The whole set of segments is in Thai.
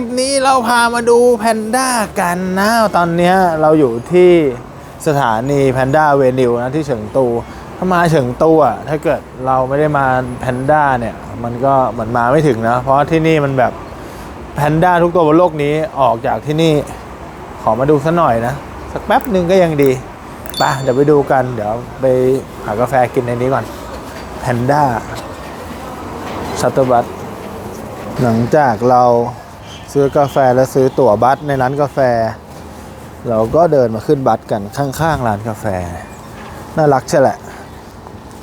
ปนี้เราพามาดูแพนด้ากันนะ ตอนนี้เราอยู่ที่สถานีแพนด้าเวนิวนะที่เฉิงตู ถ้ามาเฉิงตูอะถ้าเกิดเราไม่ได้มาแพนด้าเนี่ย มันก็เหมือนมาไม่ถึงนะ เพราะที่นี่มันแบบแพนด้าทุกตัวบนโลกนี้ออกจากที่นี่ ขอมาดูสักหน่อยนะ สักแป๊บหนึ่งก็ยังดีไปเดี๋ยวไปดูกัน เดี๋ยวไปหากาแฟกินในนี้ก่อนแพนด้าชัตเตอร์บัสหลังจากเรา ซื้อกาแฟและซื้อตั๋วบัสในร้านกาแฟ เราก็เดินมาขึ้นบัสกันข้างๆร้านกาแฟ น่ารักใช่แหละ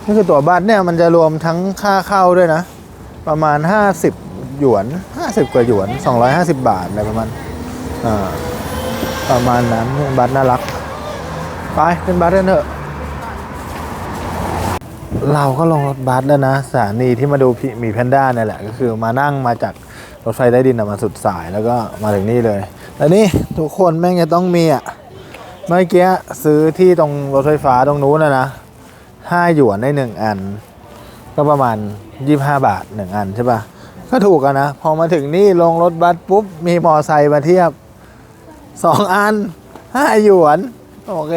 นี่คือตั๋วบัสเนี่ยมันจะรวมทั้งค่าเข้าด้วยนะ ประมาณ 50 หยวน 50 กว่าหยวน 250 บาทอะไรประมาณประมาณนั้นบัสน่ารัก ไปขึ้นบัสกันเถอะเราก็ลงรถบัสแล้วนะสถานีที่มาดูพี่หมีแพนด้าเนี่ยแหละ ก็คือมานั่งมาจาก รถไฟใต้ดินอะมาสุดสายแล้วก็มาถึงนี่เลยแล้วนี่ทุกคนแม่งจะต้องมีอะเมื่อกี้ซื้อที่ตรงรถไฟฟ้าตรงนู้นนะนะห้าหยวนได้หนึ่งอัน ก็ประมาณยี่ห้าบาทหนึ่งอันใช่ปะก็ถูกอะนะ พอมาถึงนี่ลงรถบัสปุ๊บ มีมอไซค์มาเทียบสองอันห้าหยวน โอเค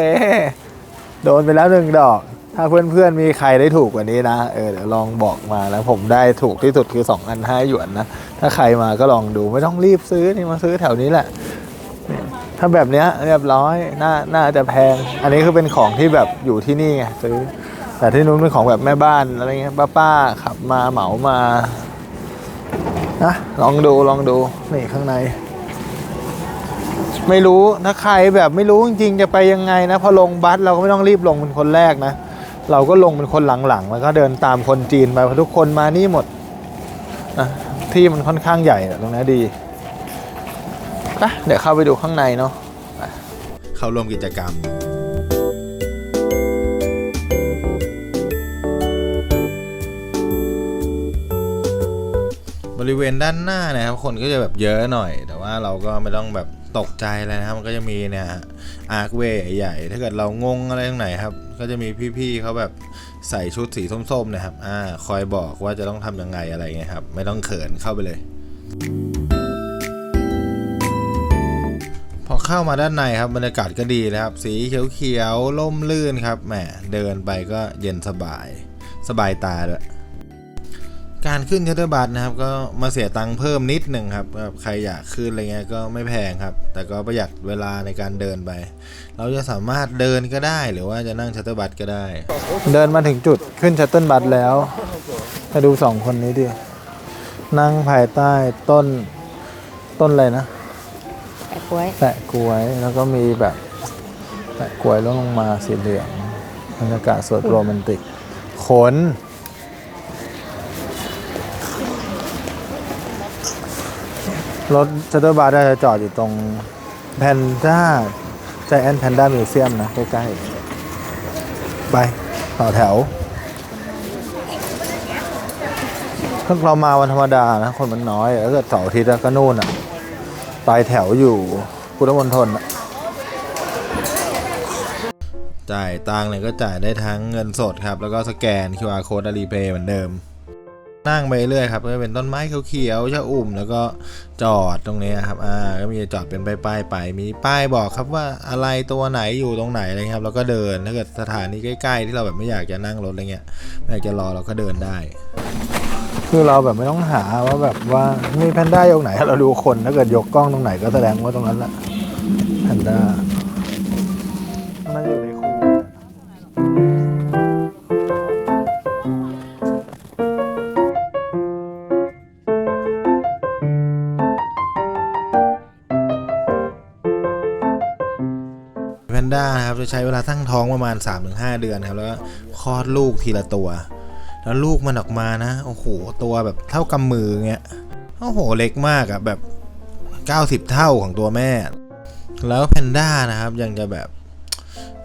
โดนไปแล้วหนึ่งดอก ถ้าเพื่อนๆมีใครได้ถูกกว่านี้นะ เออเดี๋ยวลองบอกมาแล้วผมได้ถูกที่สุดคือ2อันห้าหยวนนะ ถ้าใครมาก็ลองดูไม่ต้องรีบซื้อนี่มาซื้อแถวนี้แหละ ถ้าแบบเนี้ยเรียบร้อยน่าน่าจะแพง อันนี้คือเป็นของที่แบบอยู่ที่นี่ไงซื้อ แต่ที่นู้นเป็นของแบบแม่บ้านอะไรเงี้ยป้าๆขับมาเหมามานะลองดูลองดูนี่ข้างใน ไม่รู้ถ้าใครแบบไม่รู้จริงๆจะไปยังไงนะพอลงบัสเราก็ไม่ต้องรีบลงเป็นคนแรกนะ เราก็ลงเป็นคนหลังๆ แล้วก็เดินตามคนจีนไปเพราะทุกคนมานี่หมดนะที่มันค่อนข้างใหญ่ตรงนี้ดีไปเดี๋ยวเข้าไปดูข้างในเนาะเข้าร่วมกิจกรรมบริเวณด้านหน้านะครับคนก็จะแบบเยอะหน่อย แต่ว่าเราก็ไม่ต้องแบบตกใจอะไรนะครับ มันก็จะมีเนี่ยอาร์คเวย์ใหญ่ ถ้าเกิดเรางงอะไรตรงไหนครับ ก็จะมีพี่ๆเขาแบบใส่ชุดสีส้มๆนะครับ อ่า คอยบอกว่าจะต้องทำยังไงอะไรเงี้ยครับ ไม่ต้องเขินเข้าไปเลย พอเข้ามาด้านในครับบรรยากาศก็ดีนะครับ สีเขียวๆล่มลื่นครับ แหม เดินไปก็เย็นสบาย สบายตาด้วย การขึ้นชัตเตอร์บัสนะครับก็มาเสียตังค์เพิ่มนิดหนึ่งครับแบบใครอยากขึ้นอะไรเงี้ยก็ไม่แพงครับ แต่ก็ประหยัดเวลาในการเดินไป เราจะสามารถเดินก็ได้หรือว่าจะนั่งชัตเตอร์บัสก็ได้ เดินมาถึงจุดขึ้นชัตเตอร์บัสแล้วมาดูสองคนนี้ดินั่งภายใต้ต้นต้นอะไรนะแปะกล้วยแปะกล้วยแล้วก็มีแบบแปะกล้วยแล้วลงมาสีเหลืองบรรยากาศสวยโรแมนติกขน รถชัตเตอร์บาร์ได้จะจอดอยู่ตรงแพนด้าใจแอนแพนด้ามิวเซียมนะ ใกล้ๆ ไป ต่อแถวถ้าเรามาวันธรรมดานะ คนมันน้อยถ้าเกิดเสาร์อาทิตย์ก็นู่นอะปลายแถวอยู่พุทธมณฑลอะจ่ายตังค์เนี่ยก็จ่ายได้ทั้งเงินสดครับ แล้วก็สแกน QR code รีเพย์เหมือนเดิม นั่งไปเรื่อยครับก็เป็นต้นไม้เขียวๆชะอุ่มแล้วก็จอดตรงนี้ครับอ่าก็มีจอดเป็นป้ายๆไปมีป้ายบอกครับว่าอะไรตัวไหนอยู่ตรงไหนอะไรครับแล้วก็เดินถ้าเกิดสถานีใกล้ๆ ที่เราแบบไม่อยากจะนั่งรถอะไรเงี้ยไม่อยากจะรอเราก็เดินได้ คือเราแบบไม่ต้องหาว่าแบบว่ามีแพนด้ายกไหนเราดูคนถ้าเกิดยกกล้องตรงไหนก็แสดงว่าตรงนั้นแหละแพนด้า จะใช้เวลาตั้งท้องประมาณ 3-5 เดือนครับ แล้วก็คลอดลูกทีละตัว แล้วลูกมันออกมานะ โอ้โห ตัวแบบเท่ากำมือเงี้ย โอ้โห เล็กมากอะแบบ 90 เท่าของตัวแม่ แล้วแพนด้านะครับยังจะแบบ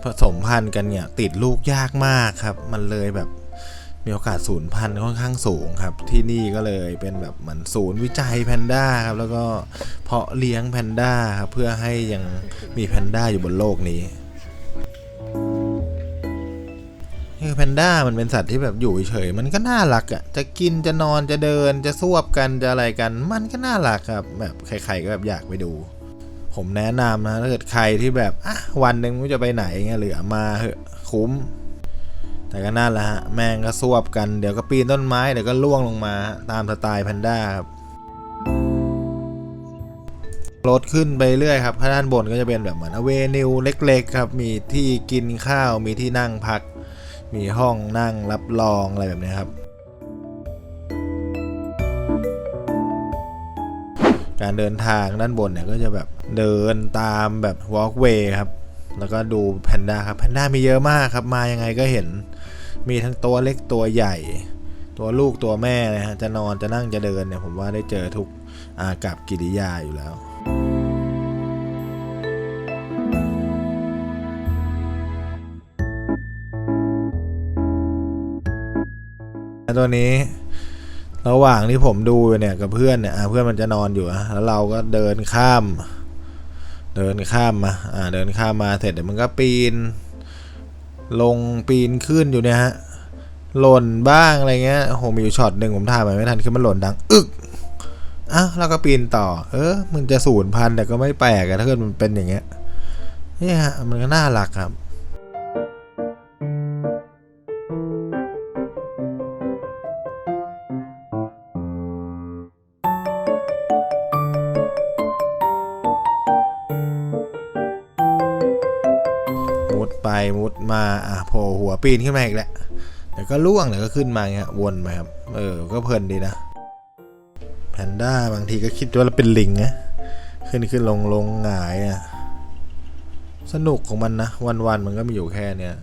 ผสมพันธุ์กันเนี่ย ติดลูกยากมากครับ มันเลยแบบมีโอกาสสูญพันธุ์ค่อนข้างสูงครับ ที่นี่ก็เลยเป็นแบบเหมือนศูนย์วิจัยแพนด้าครับ แล้วก็เพาะเลี้ยงแพนด้าครับเพื่อให้ยังมีแพนด้าอยู่บนโลกนี้ คือแพนด้ามันเป็นสัตว์ที่แบบอยู่เฉยมันก็น่ารักอะ่ะจะกินจะนอนจะเดินจะสวบกันจะอะไรกัน มันก็น่ารักครับ แบบใครๆก็แบบอยากไปดู ผมแนะนำนะถ้าเกิดใครที่แบบอะวันหนึ่งไม่จะไปไหนเงี้ยเหลือมาเหอะคุ้ม แต่ก็นั่นแหละฮะแมงก็สวบกันเดี๋ยวก็ปีนต้นไม้เดี๋ยวก็ล่วงลงมาตามสไตล์แพนด้าครับรถขึ้นไปเรื่อยครับข้างด้านบนก็จะเป็นแบบเหมือนอเวนิวเล็ก ๆ ครับ มีที่กินข้าวมีที่นั่งพัก มีห้องนั่งรับรองอะไรแบบนี้ครับ การเดินทางด้านบนเนี่ยก็จะแบบเดินตามแบบวอล์กเวย์ครับ แล้วก็ดูแพนด้าครับแพนด้ามีเยอะมากครับ มายังไงก็เห็น มีทั้งตัวเล็กตัวใหญ่ ตัวลูกตัวแม่นะฮะจะนอนจะนั่งจะเดินเนี่ยผมว่าได้เจอทุกอากับกิริยาอยู่แล้ว ตัวนี้ ระหว่างที่ผมดูเนี่ยกับเพื่อนเนี่ยเพื่อนมันจะนอนอยู่แล้วเราก็เดินข้าม เดินข้ามมาอ่าเดินข้ามมาเสร็จเดี๋ยวมันก็ปีน ลงปีนขึ้นอยู่เนี่ยฮะหล่นบ้างอะไรเงี้ยโหมีอยู่ช็อตหนึ่งผมถ่ายไปไม่ทันคือมันหล่นดังอึกอ้าวแล้วก็ปีนต่อ เออมึงจะสูญพันธุ์แต่ก็ไม่แปลกอะถ้าเกิดมันเป็นอย่างเงี้ยเนี่ยฮะมันก็น่ารักครับ มุดไปมุดมาอะโผล่หัวปีนขึ้นมาอีกแหละเดี๋ยวก็ล่วงเดี๋ยวก็ขึ้นมาเงี้ยวนมาครับเออก็เพลินดีนะแพนด้าบางทีก็คิดว่าเราเป็นลิงนะขึ้นขึ้นลงลงหงายอะสนุกของมันนะวันวันมันก็มีอยู่แค่เนี้ย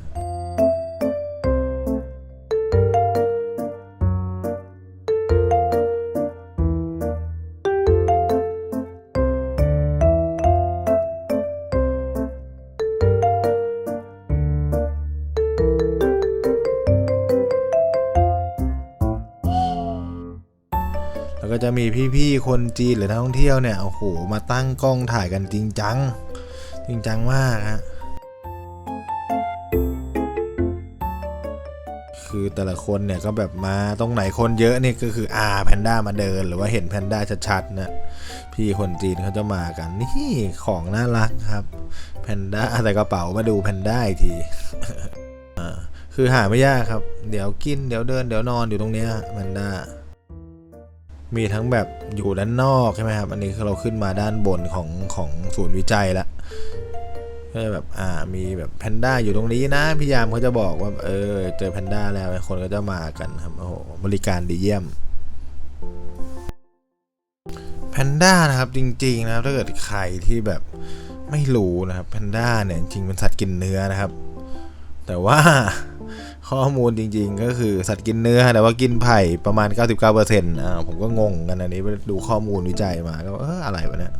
ก็จะมีพี่ๆ คนจีนหรือนักท่องเที่ยวเนี่ย โอ้โห มาตั้งกล้องถ่ายกันจริงจัง จริงจังมากฮะ คือแต่ละคนเนี่ยก็แบบมาตรงไหนคนเยอะนี่ก็คืออาแพนด้ามาเดิน หรือว่าเห็นแพนด้าชัดๆนะพี่คนจีนเขาจะมากันนี่ของน่ารักครับแพนด้าใส่กระเป๋ามาดูแพนด้าอีกทีคือหาไม่ยากครับ เดี๋ยวกิน เดี๋ยวเดิน เดี๋ยวนอนอยู่ตรงเนี้ยแพนด้า มีทั้งแบบอยู่ด้านนอกใช่ไหมครับ อันนี้คือเราขึ้นมาด้านบนของของศูนย์วิจัยแล้วก็จะแบบอ่ามีแบบแพนด้าอยู่ตรงนี้นะพี่ยามเขาจะบอกว่าเออเจอแพนด้าแล้วคนก็จะมากันครับโอ้โหบริการดีเยี่ยมแพนด้านะครับจริงๆนะครับถ้าเกิดใครที่แบบไม่รู้นะครับแพนด้าเนี่ยจริงเป็นสัตว์กินเนื้อนะครับ แต่ว่า ข้อมูลจริงๆ ก็คือสัตว์กินเนื้อแต่ว่ากินไผ่ประมาณ 99%อ่าผมก็งงกันอันนี้ไปดูข้อมูลวิจัยมาก็เอออะไรวะเนี่ย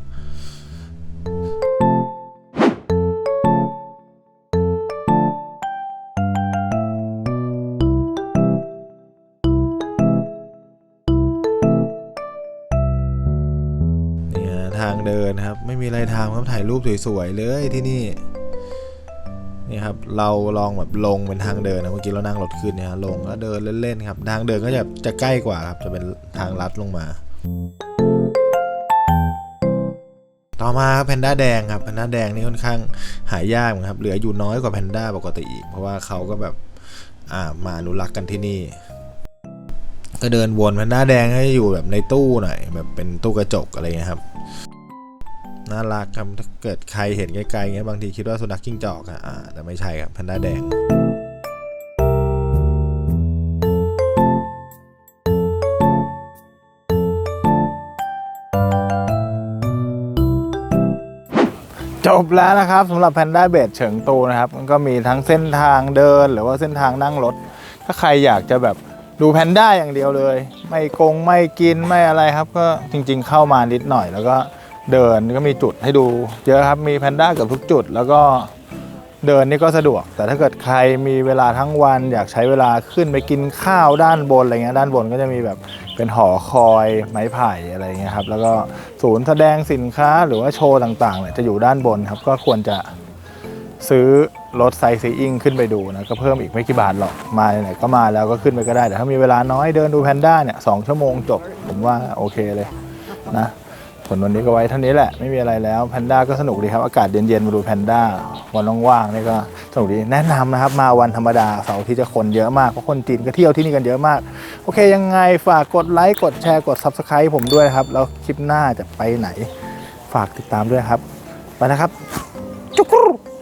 นี่ฮะทางเดินครับ ไม่มีอะไรทำครับถ่ายรูปสวยๆเลยที่นี่ นี่ครับเราลองแบบลงเป็นทางเดินนะเมื่อกี้เรานั่งรถขึ้นเนี่ยฮะลงก็เดินเล่นๆครับ ทางเดินก็จะจะใกล้กว่าครับจะเป็นทางลัดลงมา ต่อมาครับแพนด้าแดงครับแพนด้าแดงนี่ค่อนข้างหายากนะครับเหลืออยู่น้อยกว่าแพนด้าปกติอีกเพราะว่าเขาก็แบบอ่ามาอนุรักษ์กันที่นี่ ก็เดินวนแพนด้าแดงก็จะอยู่แบบในตู้หน่อยแบบเป็นตู้กระจกอะไรเงี้ยครับ น่ารักครับถ้าเกิดใครเห็นไกลๆเงี้ยบางทีคิดว่าสุนัขจิ้งจอกอะอ่าแต่ไม่ใช่ครับแพนด้าแดงจบแล้วนะครับสำหรับแพนด้าเบดเฉิงตูนะครับ มันก็มีทั้งเส้นทางเดินหรือว่าเส้นทางนั่งรถ ถ้าใครอยากจะแบบดูแพนด้าอย่างเดียวเลย ไม่กงไม่กินไม่อะไรครับ ก็จริงๆเข้ามานิดหน่อยแล้วก็ เดินก็มีจุดให้ดูเยอะครับมีแพนด้าเกือบทุกจุด แล้วก็เดินนี่ก็สะดวก แต่ถ้าเกิดใครมีเวลาทั้งวัน อยากใช้เวลาขึ้นไปกินข้าวด้านบนอะไรเงี้ยด้านบนก็จะมีแบบเป็นหอคอยไม้ไผ่อะไรเงี้ยครับแล้วก็ศูนย์แสดงสินค้าหรือว่าโชว์ต่างๆเนี่ยจะอยู่ด้านบนครับก็ควรจะซื้อรถไซซีอิงขึ้นไปดูนะก็เพิ่มอีกไม่กี่บาทหรอกมาไหนก็มาแล้วก็ขึ้นไปก็ได้แต่ถ้ามีเวลาน้อยเดินดูแพนด้าเนี่ยสองชั่วโมงจบ ผมว่าโอเคเลยนะ ส่วนวันนี้ก็ไว้เท่านี้แหละไม่มีอะไรแล้วแพนด้าก็สนุกดีครับ อากาศเย็นๆมาดูแพนด้าวันว่างๆนี่ก็สนุกดีแนะนำนะครับ มาวันธรรมดาเสาร์ที่จะคนเยอะมากเพราะคนจีนก็เที่ยวที่นี่กันเยอะมาก โอเคยังไงฝากกดไลค์กดแชร์กด Subscribe ผมด้วยครับ แล้วคลิปหน้าจะไปไหน ฝากติดตามด้วยครับไปนะครับจุกรู